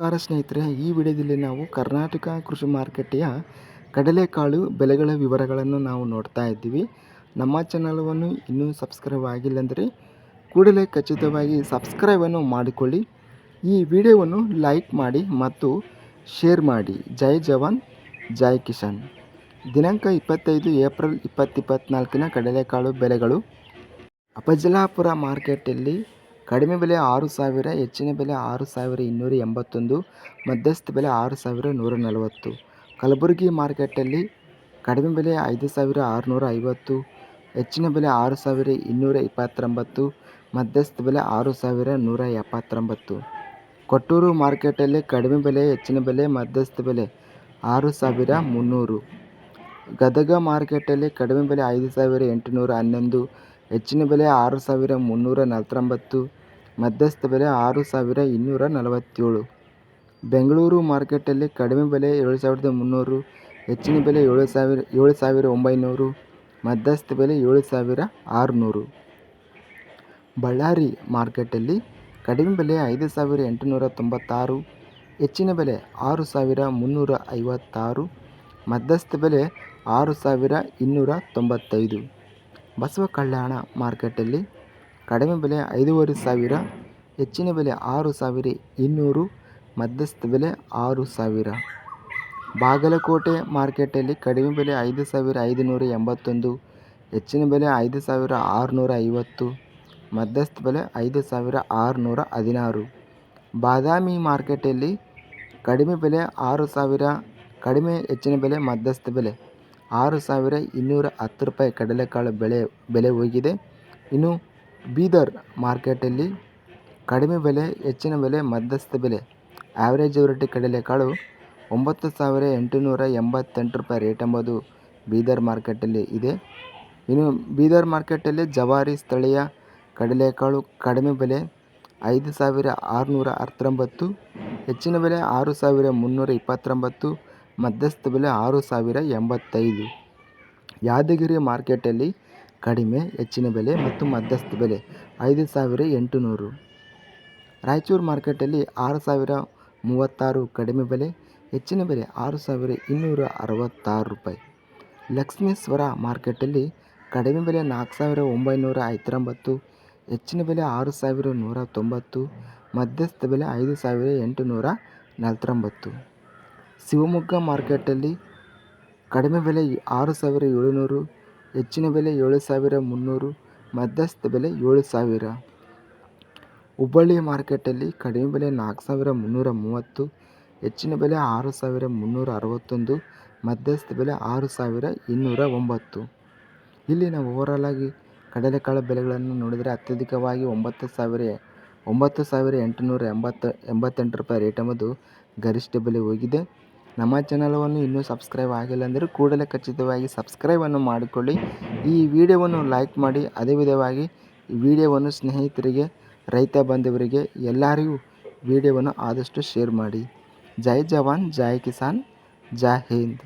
ನಮಸ್ಕಾರ ಸ್ನೇಹಿತರೆ, ಈ ವಿಡಿಯೋದಲ್ಲಿ ನಾವು ಕರ್ನಾಟಕ ಕೃಷಿ ಮಾರುಕಟ್ಟೆಯ ಕಡಲೆಕಾಳು ಬೆಲೆಗಳ ವಿವರಗಳನ್ನು ನಾವು ನೋಡ್ತಾ ಇದ್ದೀವಿ. ನಮ್ಮ ಚಾನಲವನ್ನು ಇನ್ನೂ ಸಬ್ಸ್ಕ್ರೈಬ್ ಆಗಿಲ್ಲ ಅಂದರೆ ಕೂಡಲೇ ಖಚಿತವಾಗಿ ಸಬ್ಸ್ಕ್ರೈಬನ್ನು ಮಾಡಿಕೊಳ್ಳಿ. ಈ ವಿಡಿಯೋವನ್ನು ಲೈಕ್ ಮಾಡಿ ಮತ್ತು ಶೇರ್ ಮಾಡಿ. ಜೈ ಜವಾನ್, ಜೈ ಕಿಸಾನ್. ದಿನಾಂಕ ಇಪ್ಪತ್ತೈದು ಏಪ್ರಿಲ್ ಇಪ್ಪತ್ತಿಪ್ಪತ್ನಾಲ್ಕಿನ ಕಡಲೆಕಾಳು ಬೆಲೆಗಳು. ಅಪಜಲಾಪುರ ಮಾರ್ಕೆಟಲ್ಲಿ ಕಡಿಮೆ ಬೆಲೆ ಆರು ಸಾವಿರ, ಹೆಚ್ಚಿನ ಬೆಲೆ ಆರು ಸಾವಿರ ಇನ್ನೂರ ಎಂಬತ್ತೊಂದು, ಮಧ್ಯಸ್ಥ ಬೆಲೆ ಆರು ಸಾವಿರ ನೂರ ನಲವತ್ತು. ಕಲಬುರಗಿ ಮಾರ್ಕೆಟಲ್ಲಿ ಕಡಿಮೆ ಬೆಲೆ ಐದು ಸಾವಿರ ಆರುನೂರ ಐವತ್ತು, ಹೆಚ್ಚಿನ ಬೆಲೆ ಆರು ಸಾವಿರ ಇನ್ನೂರ ಇಪ್ಪತ್ತೊಂಬತ್ತು, ಮಧ್ಯಸ್ಥ ಬೆಲೆ ಆರು ಸಾವಿರ ನೂರ ಎಪ್ಪತ್ತೊಂಬತ್ತು. ಕೊಟ್ಟೂರು ಮಾರ್ಕೆಟಲ್ಲಿ ಕಡಿಮೆ ಬೆಲೆ, ಹೆಚ್ಚಿನ ಬೆಲೆ, ಮಧ್ಯಸ್ಥ ಬೆಲೆ ಆರು ಸಾವಿರ ಮುನ್ನೂರು. ಗದಗ ಮಾರ್ಕೆಟಲ್ಲಿ ಕಡಿಮೆ ಬೆಲೆ ಐದು ಸಾವಿರ ಎಂಟುನೂರ ಹನ್ನೊಂದು, ಹೆಚ್ಚಿನ ಬೆಲೆ ಆರು ಸಾವಿರ ಮುನ್ನೂರ ನಲವತ್ತೊಂಬತ್ತು ಮಧ್ಯಸ್ಥ ಬೆಲೆ ಆರು ಸಾವಿರ ಇನ್ನೂರ ನಲವತ್ತೇಳು. ಬೆಂಗಳೂರು ಮಾರ್ಕೆಟಲ್ಲಿ ಕಡಿಮೆ ಬೆಲೆ ಏಳು ಸಾವಿರದ ಮುನ್ನೂರು, ಹೆಚ್ಚಿನ ಬೆಲೆ ಏಳು ಸಾವಿರ ಏಳು ಸಾವಿರ ಒಂಬೈನೂರು, ಮಧ್ಯಸ್ಥ ಬೆಲೆ ಏಳು ಸಾವಿರ ಆರುನೂರು. ಬಳ್ಳಾರಿ ಮಾರ್ಕೆಟಲ್ಲಿ ಕಡಿಮೆ ಬೆಲೆ ಐದು ಸಾವಿರ ಎಂಟುನೂರ ತೊಂಬತ್ತಾರು, ಹೆಚ್ಚಿನ ಬೆಲೆ ಆರು ಸಾವಿರ ಮುನ್ನೂರ ಐವತ್ತಾರು, ಮಧ್ಯಸ್ಥ ಬೆಲೆ ಆರು ಸಾವಿರ ಇನ್ನೂರ ತೊಂಬತ್ತೈದು. ಬಸವ ಕಲ್ಯಾಣ ಮಾರ್ಕೆಟಲ್ಲಿ ಕಡಿಮೆ ಬೆಲೆ ಐದೂವರೆ ಸಾವಿರ, ಹೆಚ್ಚಿನ ಬೆಲೆ ಆರು ಸಾವಿರ, ಇನ್ನೂರು, ಮಧ್ಯಸ್ಥ ಬೆಲೆ ಆರು ಸಾವಿರ. ಬಾಗಲಕೋಟೆ ಮಾರ್ಕೆಟಲ್ಲಿ ಕಡಿಮೆ ಬೆಲೆ ಐದು ಸಾವಿರ ಐದುನೂರ ಎಂಬತ್ತೊಂದು, ಹೆಚ್ಚಿನ ಬೆಲೆ ಐದು ಸಾವಿರ ಆರುನೂರ ಐವತ್ತು, ಮಧ್ಯಸ್ಥ ಬೆಲೆ ಐದು ಸಾವಿರ ಆರುನೂರ ಹದಿನಾರು. ಬಾದಾಮಿ ಮಾರ್ಕೆಟಲ್ಲಿ ಕಡಿಮೆ ಬೆಲೆ ಆರು ಸಾವಿರ, ಕಡಿಮೆ ಹೆಚ್ಚಿನ ಬೆಲೆ ಮಧ್ಯಸ್ಥ ಬೆಲೆ ಆರು ಸಾವಿರ ಇನ್ನೂರ ಹತ್ತು ರೂಪಾಯಿ ಕಡಲೆಕಾಳು ಬೆಳೆ, ಬೆಲೆ ಹೋಗಿದೆ. ಇನ್ನು ಬೀದರ್ ಮಾರ್ಕೆಟಲ್ಲಿ ಕಡಿಮೆ ಬೆಲೆ, ಹೆಚ್ಚಿನ ಬೆಲೆ, ಮಧ್ಯಸ್ಥ ಬೆಲೆ. ಆ್ಯಾವ್ರೇಜ್ ವೆರೈಟಿ ಕಡಲೆಕಾಳು ಒಂಬತ್ತು ಸಾವಿರ ಎಂಟುನೂರ ಎಂಬತ್ತೆಂಟು ರೂಪಾಯಿ ರೇಟ್ ಎಂಬುದು ಬೀದರ್ ಮಾರ್ಕೆಟಲ್ಲಿ ಇದೆ. ಇನ್ನು ಬೀದರ್ ಮಾರ್ಕೆಟಲ್ಲಿ ಜವಾರಿ ಸ್ಥಳೀಯ ಕಡಲೆಕಾಳು ಕಡಿಮೆ ಬೆಲೆ ಐದು ಸಾವಿರ ಆರುನೂರ ಹತ್ತೊಂಬತ್ತು, ಹೆಚ್ಚಿನ ಬೆಲೆ ಆರು ಸಾವಿರ ಮುನ್ನೂರ ಇಪ್ಪತ್ತೊಂಬತ್ತು, ಮಧ್ಯಸ್ಥ ಬೆಲೆ ಆರು ಸಾವಿರ ಎಂಬತ್ತೈದು. ಯಾದಗಿರಿ ಮಾರ್ಕೆಟಲ್ಲಿ ಕಡಿಮೆ, ಹೆಚ್ಚಿನ ಬೆಲೆ ಮತ್ತು ಮಧ್ಯಸ್ಥ ಬೆಲೆ, ಐದು ಸಾವಿರ ಎಂಟುನೂರು. ರಾಯಚೂರು ಮಾರ್ಕೆಟಲ್ಲಿ ಆರು ಸಾವಿರ ಮೂವತ್ತಾರು ಕಡಿಮೆ ಬೆಲೆ, ಹೆಚ್ಚಿನ ಬೆಲೆ ಆರು ಸಾವಿರ ಇನ್ನೂರ ಅರವತ್ತಾರು ರೂಪಾಯಿ. ಲಕ್ಷ್ಮೀಶ್ವರ ಮಾರ್ಕೆಟಲ್ಲಿ ಕಡಿಮೆ ಬೆಲೆ ನಾಲ್ಕು ಸಾವಿರ ಒಂಬೈನೂರ ಐವತ್ತೊಂಬತ್ತು, ಹೆಚ್ಚಿನ ಬೆಲೆ ಆರು ಸಾವಿರ ನೂರ ತೊಂಬತ್ತು, ಮಧ್ಯಸ್ಥ ಬೆಲೆ ಐದು ಸಾವಿರ ಎಂಟುನೂರ ನಲವತ್ತೊಂಬತ್ತು. ಶಿವಮೊಗ್ಗ ಮಾರ್ಕೆಟಲ್ಲಿ ಕಡಿಮೆ ಬೆಲೆ ಆರು ಸಾವಿರ ಏಳುನೂರು ಹೆಚ್ಚಿನ ಬೆಲೆ ಏಳು ಸಾವಿರ ಮುನ್ನೂರು, ಮಧ್ಯಸ್ಥ ಬೆಲೆ ಏಳು ಸಾವಿರ ಹುಬ್ಬಳ್ಳಿ ಮಾರ್ಕೆಟಲ್ಲಿ ಕಡಿಮೆ ಬೆಲೆ ನಾಲ್ಕು ಸಾವಿರ ಮುನ್ನೂರ ಮೂವತ್ತು, ಹೆಚ್ಚಿನ ಬೆಲೆ ಆರು ಸಾವಿರ ಮುನ್ನೂರ ಅರವತ್ತೊಂದು, ಮಧ್ಯಸ್ಥ ಬೆಲೆ ಆರು ಸಾವಿರ ಇನ್ನೂರ ಒಂಬತ್ತು. ಇಲ್ಲಿ ನಾವು ಓವರಾಲ್ ಆಗಿ ಕಡಲೆಕಾಳು ಬೆಲೆಗಳನ್ನು ನೋಡಿದರೆ ಅತ್ಯಧಿಕವಾಗಿ ಒಂಬತ್ತು ಸಾವಿರ ಒಂಬತ್ತು ಸಾವಿರ ಎಂಟುನೂರ ಎಂಬತ್ತು, ಎಂಬತ್ತೆಂಟು ರೂಪಾಯಿ ರೇಟ್ ಎಂಬುದು ಗರಿಷ್ಠ ಬೆಲೆ ಹೋಗಿದೆ. ನಮ್ಮ ಚಾನಲವನ್ನು ಇನ್ನೂ ಸಬ್ಸ್ಕ್ರೈಬ್ ಆಗಿಲ್ಲ ಅಂದರೆ ಕೂಡಲೇ ಖಚಿತವಾಗಿ ಸಬ್ಸ್ಕ್ರೈಬನ್ನು ಮಾಡಿಕೊಳ್ಳಿ. ಈ ವಿಡಿಯೋವನ್ನು ಲೈಕ್ ಮಾಡಿ, ಅದೇ ವಿಧವಾಗಿ ವಿಡಿಯೋವನ್ನು ಸ್ನೇಹಿತರಿಗೆ, ರೈತ ಬಾಂಧವರಿಗೆ, ಎಲ್ಲರಿಗೂ ವಿಡಿಯೋವನ್ನು ಆದಷ್ಟು ಶೇರ್ ಮಾಡಿ. ಜೈ ಜವಾನ್, ಜೈ ಕಿಸಾನ್, ಜೈ ಹಿಂದ್.